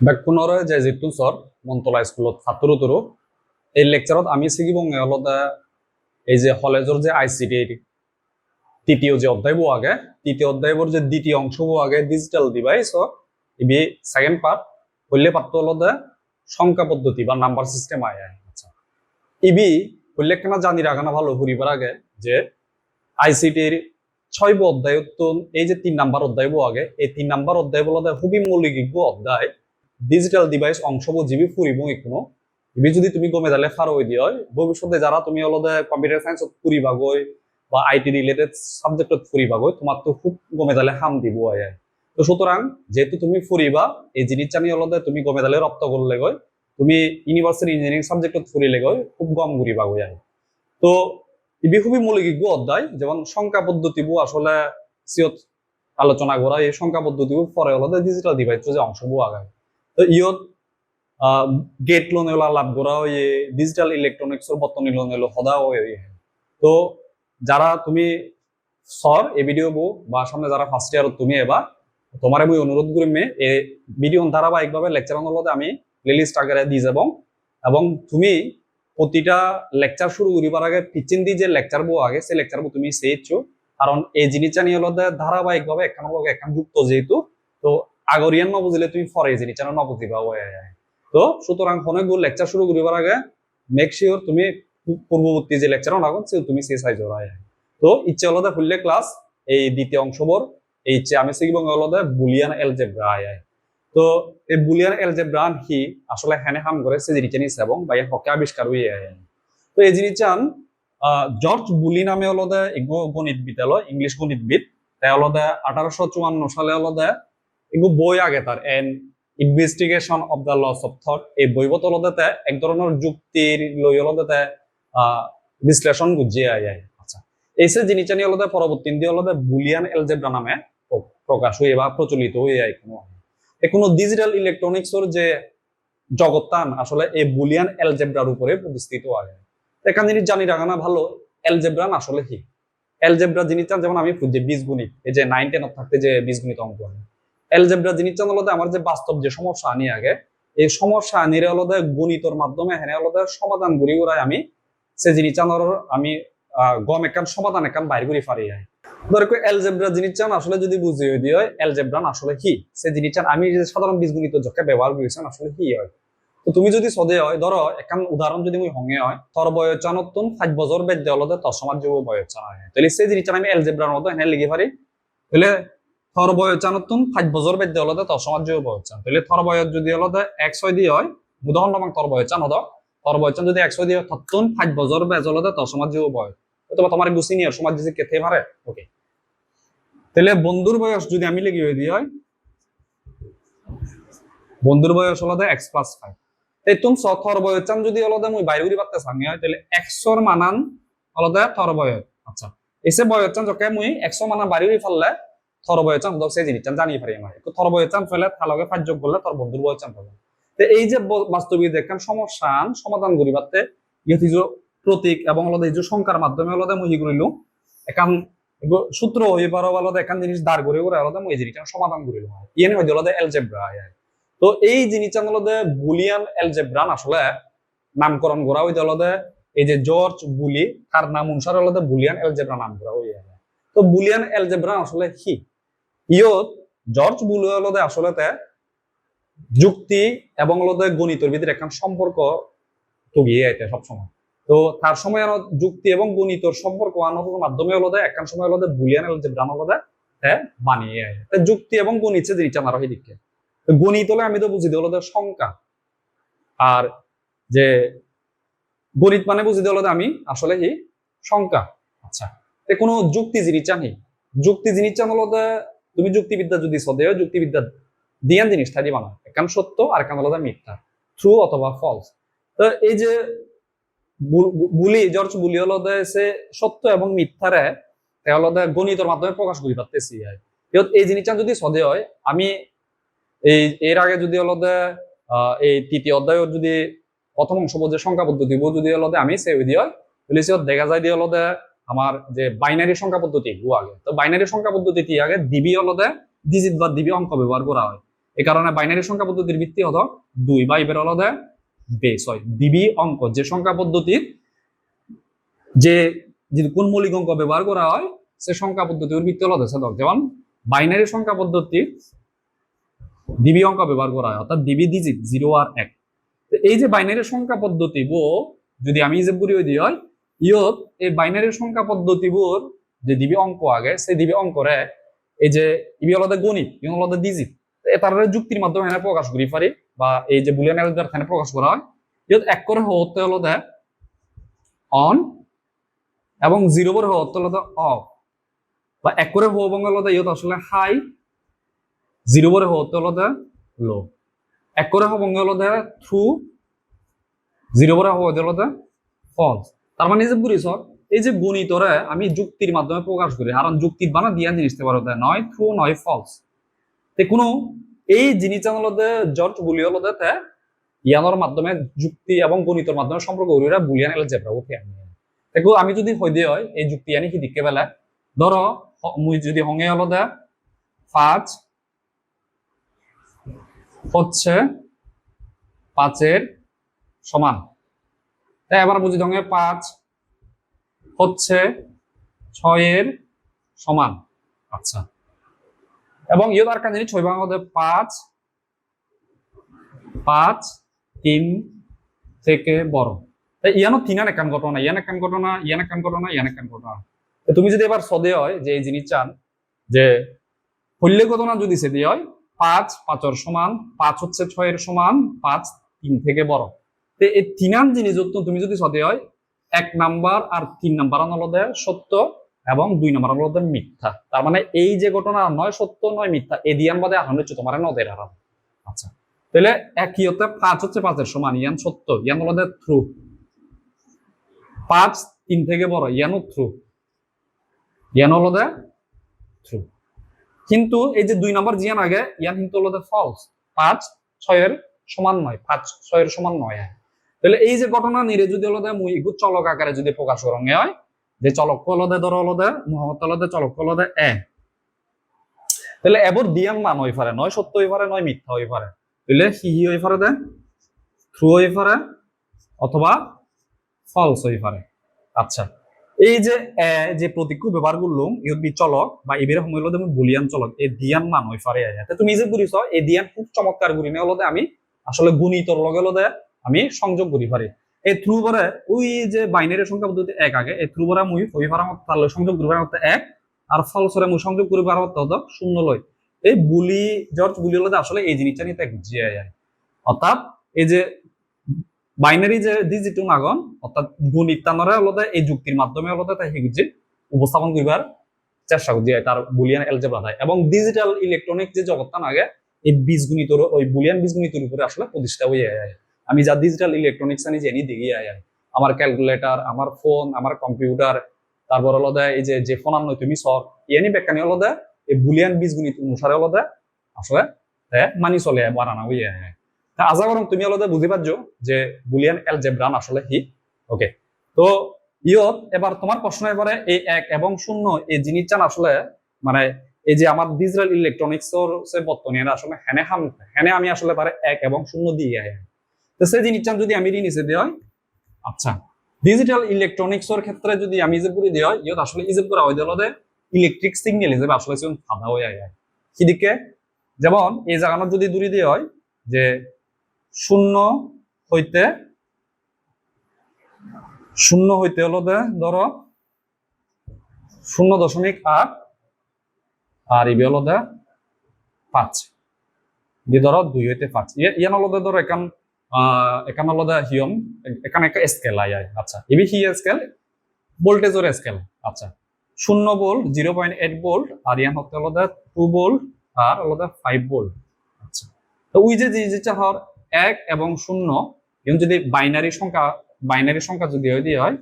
বেকুণৰে যে যিটো চৰ মন্তলা স্কুলত ছাত্ৰ তোৰো এই লেকচাৰত আমি শিকিব অলতে এই যে কলেজৰ যে আই চি টিৰ তৃতীয় যে অধ্যায়বোৰ আগে, তৃতীয় অধ্যায়বোৰ যে দ্বিতীয় অংশবোৰ আগে ডিজিটেল ডিভাইস ইবি সেকেন্ড পার্ট হইলে পার্টটো অলতে সংখ্যা পদ্ধতি বা নাম্বার সিস্টেম আয় আচ্ছা। ইবি কেন জানি রাখানা ভালো ঘুরিবার আগে, যে আইসিটির ছয় বো অধ্যায় তো এই যে তিন নাম্বার অধ্যায় আগে, এই তিন নাম্বার অধ্যায় বলতে খুবই অধ্যায় ডিজিটাল ডিভাইস অংশ বো জিবি ফুরিব এখনও ইবি যদি তুমি গমে যালে ফার হয়ে দিও ভবিষ্যতে যারা তুমি অলদে কম্পিউটার সায়েন্সত ফুরিবা গই বা আইটি রিলেটেড সাবজেক্টত ফুরিবা গই তোমার তো খুব গমে যালে হাম দিব আয়। তো সুতরাং যেহেতু তুমি ফুরিবা এই জিনিসটা নিয়ে অলদে তুমি গমে যালে রপ্ত করলে গই তুমি ইউনিভার্সিটি ইঞ্জিনিয়ারিং সাবজেক্টত ফুরিলে গই খুব গম ঘুরিবা গই আয়। তো ইবি খুবই মৌলিক অধ্যায়, যেমন সংখ্যা পদ্ধতিবোৰ আসলে সিয়ত আলোচনা করা এই সংখ্যা পদ্ধতিবোৰ পরে হলতে ডিজিটাল ডিভাইস যে অংশবোৰ আগায়। ইয়ত গেট লোন এলা লাভ করা ওই ডিজিটাল ইলেকট্রনিক্সর বর্তনী লোন এলো সদা ওই তো যারা তুমি সর এই ভিডিও বো, বা সামনে যারা ফার্স্ট ইয়ার তুমি এবার তোমার বই অনুরোধ করি মে এই ভিডিও ধারাবাহিকভাবে লেকচার অনুরোধে আমি প্লেলিস্ট আকারে দিয়ে যাব। এবং তুমি প্রতিটা লেকচার শুরু করিবার আগে পিচিন দি যে লেকচার বো আগে, সেই লেকচার বো তুমি সেইছো কারণ এই জিনিসটা নিয়ে হলো ধারাবাহিকভাবে একখান লগে একখান যুক্ত যেহেতু, তো আগরিয়ান ন বুঝলে তুমি ফরে এই জিনিসটা ন বুঝিবা ওই তো সুতরাং অনেকগুলো লেকচার শুরু করিবার আগে মেক শিওর তুমি পূর্ববর্তী যে লেকচার নাগুন সে তুমি সেই সাইজ হয় তো ইচ্ছে হলো ফুললে ক্লাস এই দ্বিতীয় অংশবর এই ইচ্ছে আমি শিখব হলো বুলিয়ান এলজেব্রা আয় তো এই বুলিয়ান এলজেব্রান হি আসলে হেনে হাম করে সে জিনিস এবং বা হকে আবিষ্কার হয়ে আয় তো এই জিনিস চান জর্জ বুলি নামে এগো গণিতবিদ এলো, ইংলিশ গণিতবিদ। তাই হলো আঠারোশো চুয়ান্ন সালে হলো এগো বই আগে তার। An investigation of the laws of thought এই বইবত হলতে এক ধরনের যুক্তির লই হলতে বিশ্লেষণ গুজিয়ে আয় আচ্ছা এই সে জিনিসটা নিয়ে হলতে পরবর্তী দিয়ে হলতে বুলিয়ান এলজেব্রা নামে প্রকাশ হয়ে বা প্রচলিত হয়ে যায় কোনো কোনো ডিজিটাল ইলেকট্রনিক্সর যে জগৎটান আসলে এই বুলিয়ান এলজেব্রার উপরে প্রতিষ্ঠিত আগে এখান জিনিস জানি রাখা না ভালো এলজেব্রান আসলে কি এলজেব্রা জিনিসটা যেমন আমি যে বীজগণিত এই যে নাইন টেন থাকতে যে বীজগণিত অঙ্ক এলজেব্রা জিনিসটা আলাদা আমার যে বাস্তব যে সমস্যা আনি আগে, এই সমস্যা আনির আলাদা গণিতর মাধ্যমে হেনে আলাদা সমাধান করি করাই আমি সে জিনিসটা আমি গম একান, সমাধান একান বাইর করি পারি ধরো জিনিসটা আসলে যদি বুঝিয়ে দিয়ে এলজেব্রান আসলে কি? সে জিনিসটা আমি যে সাধারণ বীজগণিত যকে ব্যবহার করেছেন আসলে কি হয়? তো তুমি যদি সদে হয়, ধরো, একান উদাহরণ যদি মই হঙে হয় তোর বয়চানতুন পাঁচ বছর বেদ্য হলতে তোর সমাজ যুব বয়চান হয়। তাহলে সেই জিনিসটা আমি এলজেব্রার মতো এনে লিখে পারি তাহলে থর বয়চানতুন পাঁচ বছর বেদ্য হলতে তোর সমাজ যুব বয়চান তাহলে থর বয়স যদি হলতে এক ছয় দিয়ে হয়, উদাহরণ নামাক তোর বয়চান হদ তোর বয়চান যদি একশো দিয়ে থতুন পাঁচ বছর বেজ হলতে তোর সমাজ যুব বয়স। তোমার তোমার গুছি নিয়ে সমাজ যদি কেতে পারে ওকে তাহলে বন্ধুর বয়স যদি আমি লিখি হয়ে দিয়ে হয় বন্ধুর বয়স হলতে এক্স প্লাস ফাইভ এই তুম থর বয়চান যদি অলদে মুই বাইরে উড়ি পারতে সাঙ্গে হয়, তাহলে একশোর মানান অলদে থর বয়স। আচ্ছা এসে বয়চান যকে মুই একশো মানান বাড়ি ফেললে থর বয়চান হদক সেই জিনিসটা জানি পারি আমার তো থর বয়চান ফেলে তালকে পাঁচ যোগ করলে তোর বন্ধুর তো এই যে বাস্তবিক দেখেন সমস্যা সমাধান করি পারতে ইহতি প্রতীক এবং যে সংখ্যার মাধ্যমে সূত্র হয়ে পারো জিনিস দাঁড় করে করে জিনিসটা সমাধান ইয়ে হয়তো এলজেব্রা তো এই জিনিসটা বুলিয়ান এলজেব্রান আসলে নামকরণ করা হইতে এই যে জর্জ বুলি তার নাম অনুসারে হলদে বুলিয়ান এলজেব্রা নাম করা হই তো বুলিয়ান এলজেব্রান আসলে কি ইয়ত জর্জ বুলি হলদে আসলে যুক্তি এবং হলদে গণিতের ভিতরে একখান সম্পর্ক তগিয়ে আইতে সবসময়। তো তার সময় যুক্তি এবং গণিতর সম্পর্ক আনার মাধ্যমে হলদে একখান সময় হলদে বুলিয়ান হলদে বানিয়ে আয়। যুক্তি এবং গণিত জিনিসটা মারা দিকে গণিত হলে আমি তো বুঝি হলো সংখ্যা আর যে গণিত মানে বুঝি হলো আমি আসলে কি সংখ্যা আচ্ছা। কোনো যুক্তি জিনিস চানি যুক্তি জিনিস চান হলো তুমি যুক্তিবিদ্যা যদি সদেয় যুক্তিবিদ্যা দিয়ান জিনিস থাকি বানা একান সত্য, আর একান হলো মিথ্যা। ট্রু অথবা ফলস তো এই যে বুলি, জর্জ বুলি হলো সে সত্য এবং মিথ্যারে হলো গণিতের মাধ্যমে প্রকাশ করি পারতেছি এই জিনিসটা যদি সদে হয়, আমি এই, এর আগে যদি হলদে এই তৃতীয় অধ্যায় যদি প্রথম অংশ যে সংখ্যা পদ্ধতি যদি হলদে আমি সেই দিয়ে তাহলে দেখা যায় দিয়ে হলদে আমার যে বাইনারি সংখ্যা পদ্ধতি গু আগে। তো বাইনারি সংখ্যা পদ্ধতি আগে দিবি হলদে ডিজিট বা দিবি অঙ্ক ব্যবহার করা হয়। এই কারণে বাইনারি সংখ্যা পদ্ধতির ভিত্তি হতো দুই বা এবার হলো বেস হয় ডিবি অঙ্ক। যে সংখ্যা পদ্ধতির যে কোন মৌলিক অঙ্ক ব্যবহার করা হয়, সে সংখ্যা পদ্ধতির ভিত্তি হলো সেদক, যেমন বাইনারি সংখ্যা পদ্ধতি ডিবি অঙ্ক ব্যবহার করা হয়, অর্থাৎ ডিবি ডিজিট জিরো আর এক। এই যে বাইনারি সংখ্যা পদ্ধতি বো যদি আমি হিসেব করি দিই হয় ইয়ত এই বাইনারি সংখ্যা পদ্ধতি বোর যে দিবি অঙ্ক আগে, সেই দিবি অঙ্করে এই যে ইবি আলাদা গণিত, ইবি আলাদা ডিজিট তার যুক্তির মাধ্যমে এখানে প্রকাশ করি পারি বা এই যে বুলিয়ান অ্যালজেব্রা এখানে প্রকাশ করা হয়। ইয়ত এক করে হতে হলো দে অন এবং জিরো করে হতে হলো অফ। বা এক করে হো এবং হলো আসলে হাই জিরো করে হতে হলো লো। এক করে হবঙ্গ হলো থ্রু জিরো করে হতে হলো ফলস তার মানে যে বুঝিস এই যে গণিতরে আমি যুক্তির মাধ্যমে প্রকাশ করি কারণ যুক্তির বানা দিয়া জিনিসতে পারো নয় থ্রু নয় ফলস তে কোনো, এই জিনিসটা হলতে জর্জ তে ইয়ানোর মাধ্যমে যুক্তি এবং গণিতের মাধ্যমে সম্পর্ক করি বুলিয়ান এলে জেব্রা দেখো আমি যদি হই দিয়ে হয়, এই যুক্তি আনি কি দিকে বেলা ধরো মুই যদি হঙে হলতে পাঁচ, হচ্ছে পাঁচের সমান। তাই এবার বুঝি ধঙে পাঁচ হচ্ছে ছয়ের সমান। আচ্ছা। এবং ইয়ে তার কাছে ছয় ভাঙা পাঁচ পাঁচ, তিন থেকে বড়। তাই ইয়ানো তিনান একান ঘটনা, ইয়ান একান ঘটনা, ইয়ান একান ঘটনা, ইয়ান একান ঘটনা। তুমি যদি এবার সদে হয় যে এই জিনিস চান, যে হল্লে ঘটনা যদি সেদি হয়, পাঁচ, পাঁচর সমান, পাঁচ হচ্ছে ছয়ের সমান, পাঁচ, তিন থেকে বড়। তো এই তিনান জিনিস তুমি যদি সদে হয়, এক নাম্বার আর তিন নাম্বার আনলদে সত্য এবং দুই নাম্বার আনলদে মিথ্যা। তার মানে এই যে ঘটনা নয় সত্য, নয় মিথ্যা, এ দিয়ান বাদে হচ্ছে তোমার নদের আরাম আচ্ছা তাহলে এক ইয়তে পাঁচ হচ্ছে পাঁচের সমান, ইয়ান সত্য, ইয়ান হলদে থ্রু পাঁচ, তিন থেকে বড়, ইয়ানও থ্রু ইয়ান হলদে থ্রু কিন্তু এই যে দুই নাম্বার জিয়ান আগে, ইয়ান কিন্তু হলদে ফলস পাঁচ, ছয়ের সমান নয়, পাঁচ, ছয়ের সমান নয়। তাহলে এই যে ঘটনা নিরে যদি হলদে মুই ইগু চলক আকারে যদি প্রকাশ করঙ্গে হয়, যে চলক হলদে ধরো হলদে মোহাম্মদ হলদে চলক হলদে এ। তাহলে এবার দিয়ান মান হই পারে নয় সত্য হই পারে নয় মিথ্যা হই পারে তাহলে হি হি হই পারে দে থ্রু হই পারে অথবা ফলস হই পারে আচ্ছা এই যে, এ, যে প্রতীক ব্যবহার করলাম ইউদ বি চলক, বা এবির সময় হলো আমি বুলিয়ান চলক, এই দিয়ান মান হই পারে তুমি যে বুঝিছ এই দিয়ান খুব চমৎকার গুড়ি নে হলদে আমি আসলে গুণিতর লগে লগে আমি সংযোগ করি, পারি। এই থ্রু বরে ওই যে বাইনারি সংখ্যা পদ্ধতি এক আগে, এই থ্রু বরা মুই পারা মত তার সংযোগ করি পারা এক, আর ফলসরে মুই সংযোগ করি পারা মত শূন্য লয় এই বুলি, জর্জ বুলি হলে আসলে এই জিনিসটা নিতে জিয়া যায় অর্থাৎ এই যে বাইনারি যে ডিজিটাল নাগন অর্থাৎ গণিত তানরে হলতে এই যুক্তির মাধ্যমে হলতে তাই যে উপস্থাপন করিবার চেষ্টা করি তার বুলিয়ান এলজেব্রা দেয় এবং ডিজিটাল ইলেকট্রনিক যে জগৎটা আগে, এই বীজগণিতর, ওই বুলিয়ান বীজগণিতের উপরে আসলে প্রতিষ্ঠা হয়ে যায় আমি যা ডিজিটাল ইলেকট্রনিক্স আনি জানি দেখি আয় আমার ক্যালকুলেটর আমার ফোন আমার কম্পিউটার তারপর হলো এই যে যে ফোন আনো তুমি সর। ইয়ানি বেকানি হলো এই বুলিয়ান বীজগণিত অনুসারে হলো আসলে মানি চলে বানানো হয়ে আয়। তা আজা বরং তুমি হলো বুঝি পারছ যে বুলিয়ান এলজেব্রান আসলে হি ওকে তো ইয়ত এবার তোমার প্রশ্ন এবারে এই এক এবং শূন্য এই জিনিসটা আসলে মানে এই যে আমার ডিজিটাল ইলেকট্রনিক্স বর্তমানে আসলে হেনে হাম হেনে আমি আসলে পারে এক এবং শূন্য দিয়ে আয়। তো সেই জিনিসটা যদি আমি নিচে দেওয়া হয় আচ্ছা ডিজিটাল ইলেকট্রনিক্স এর ক্ষেত্রে যদি আমি ইজেব করে দেওয়া ইয়ত আসলে ইজেব করা হয় দিলে ইলেকট্রিক সিগন্যাল হিসেবে আসলে সাদা হয়ে যায় কিদিকে যেমন এই জায়গানোর যদি দূরে দিয়ে হয়, যে শূন্য হইতে শূন্য হইতে হলো ধরো শূন্য দশমিক আট, আর ইবি হলো পাঁচ। ধরো দুই হইতে পাঁচ। ইয়ান হলো ধরো এখানে আলাদা হিয়ম এখানে একটা স্কেল আয় আচ্ছা। এবি হি স্কেল ভোল্টেজের স্কেল আচ্ছা। শূন্য volt zero point eight volt আর ইয়ান হতে আলাদা টু ভোল্ট আর আলাদা ফাইভ ভোল্ট আচ্ছা। তো ওই যে জিনিসটা হওয়ার এক এবং শূন্য এবং যদি বাইনারি সংখ্যা বাইনারি সংখ্যা যদি হয় দিয়ে হয়,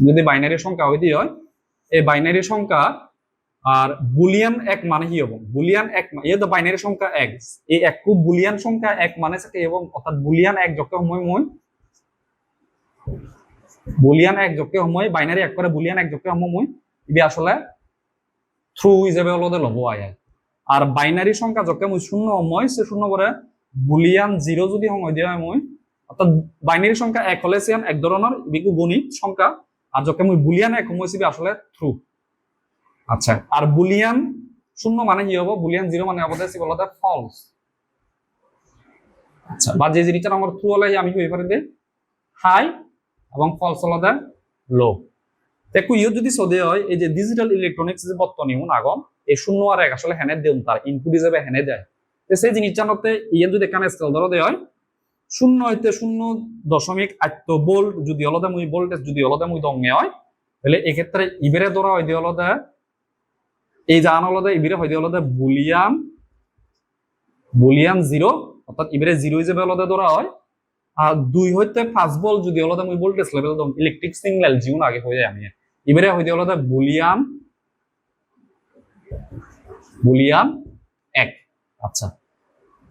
যদি বাইনারি সংখ্যা হয় দিয়ে হয়, এই বাইনারি সংখ্যা আর বুলিয়ান এক মানে কি হব? বুলিয়ান এক ইয়ে তো বাইনারি সংখ্যা এক, এই এক খুব বুলিয়ান সংখ্যা এক মানে থাকে এবং অর্থাৎ বুলিয়ান এক যোগকে সময় মই বুলিয়ান এক যোগকে সময়, বাইনারি এক করে বুলিয়ান এক যোগকে সময় মই ইবি আসলে থ্রু হিসেবে হলো লব আয়। আর বাইনারি সংখ্যা যকে মই শূন্য মই সে শূন্য পরে বুলিয়ান জিরো যদি সময় দিয়া মই অর্থাৎ বাইনারি সংখ্যা এক হলে সিয়ান এক ধরনের বিকু গণিত সংখ্যা। আর যকে মই বুলিয়ান এক সময় আসলে ট্রু আচ্ছা। আর বুলিয়ান শূন্য মানে কি হব? বুলিয়ান জিরো মানে হব সি বলতে ফলস আচ্ছা। বা যে জিনিসটা আমার ট্রু হলে আমি কি পারি? দে হাই এবং ফলস হলে লো দেখো ইয়ে যদি সদে হয় এই যে ডিজিটাল ইলেকট্রনিক্স যে বর্তমানে আগম এই শূন্য আর এক আসলে হেনে দেন তার ইনপুট হিসেবে হেনে যায় তো সেই জিনিসটার মধ্যে ইয়ে যদি এখানে স্কেল ধরো দেয় হয় শূন্য হইতে শূন্য দশমিক আত্ম বোল্ট যদি অলদে মুই ভোল্টেজ যদি অলদে মুই দঙ্গে হয় তাহলে এক্ষেত্রে ইবেরে ধরা হয় দিয়ে অলদে এই জান অলদে ইবেরে দিয়ে অলদে বুলিয়ান বুলিয়ান জিরো, অর্থাৎ ইবেরে জিরো হিসেবে অলদে ধরা হয়। আর দুই হইতে পাঁচ বল যদি অলদে মুই ভোল্টেজ লেভেল দম ইলেকট্রিক সিগন্যাল জিউন আগে হয়ে যায় আমি। ইবেরে দিয়ে অলদে বুলিয়ান বুলিয়ান এক। আচ্ছা।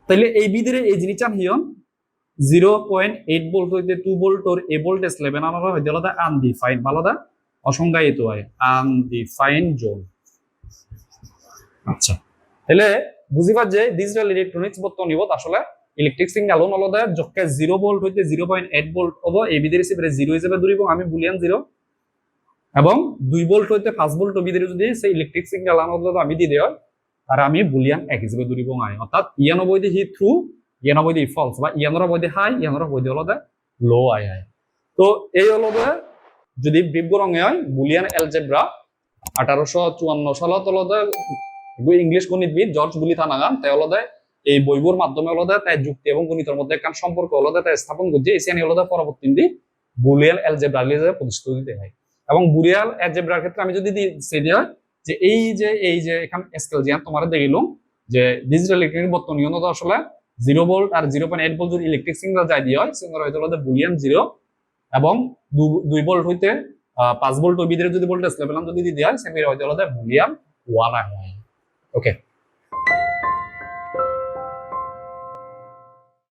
তাইলে এই বিদিরে এই জিনিসটা হিয়ন, জিরো পয়েন্ট এইট ভোল্ট হইতে টু ভোল্টর এ ভোল্টেজ লেভেল আনার হইতে আলাদা আনডিফাইন আলাদা অসংজ্ঞায়িত হয়। আনডিফাইন জোন আচ্ছা। তাহলে বুঝিবার যে ডিজিটাল ইলেকট্রনিক্স বর্তমান নিবত আসলে ইলেকট্রিক সিগন্যাল আলাদা যকে জিরো ভোল্ট হইতে জিরো পয়েন্ট এইট ভোল্ট হব এই বিদের হিসেবে জিরো হিসেবে ধরিব আমি বুলিয়ান জিরো এবং দুই ভোল্ট হইতে পাঁচ ভোল্ট বিদের যদি সেই ইলেকট্রিক সিগন্যাল আলাদা আমি দিয়ে দেওয়া আর আমি বুলিয়ান এক হিসেবে ধরিব আই অর্থাৎ ইয়ানব্বই দি হি থ্রু ইয়ানব্বই দি ফলস বা ইয়ানোর বৈদি হাই ইয়ানোর বৈদি হলদে লো আই আই। তো এই হলদে যদি রঙে হয়, বুলিয়ান এলজেব্রা আঠারোশো চুয়ান্ন সালত হলদে ইংলিশ গণিতবিদ জর্জ বুলি থানাগান তাই হলদে এই বইবোর মাধ্যমে হলদে তাই যুক্তি এবং গণিতের মধ্যে একটা সম্পর্ক হলদে তাই স্থাপন করছে এসিয়ানি হলদে পরবর্তী দি বুলিয়ান এলজেব্রা লিজে প্রতিষ্ঠিত দিতে হয়। এবং বুলিয়াল এলজেব্রার ক্ষেত্রে আমি যদি সে হয় যে এই যে এই যে এখান স্কেল জিয়ান তোমার দেখিলাম যে ডিজিটাল ইলেকট্রনিক বর্তমানে আসলে জিরো ভোল্ট আর জিরো পয়েন্ট এইট ভোল্ট যদি ইলেকট্রিক সিগন্যাল যাই দিয়ে হয় সিগন্যাল হয়তো হলো বুলিয়ান জিরো এবং দুই ভোল্ট হইতে পাঁচ ভোল্ট ভিতরে যদি ভোল্টেজ লেভেল যদি দিয়ে হয় সেগুলো হয়তো হলো বুলিয়ান ওয়ান আয় ওকে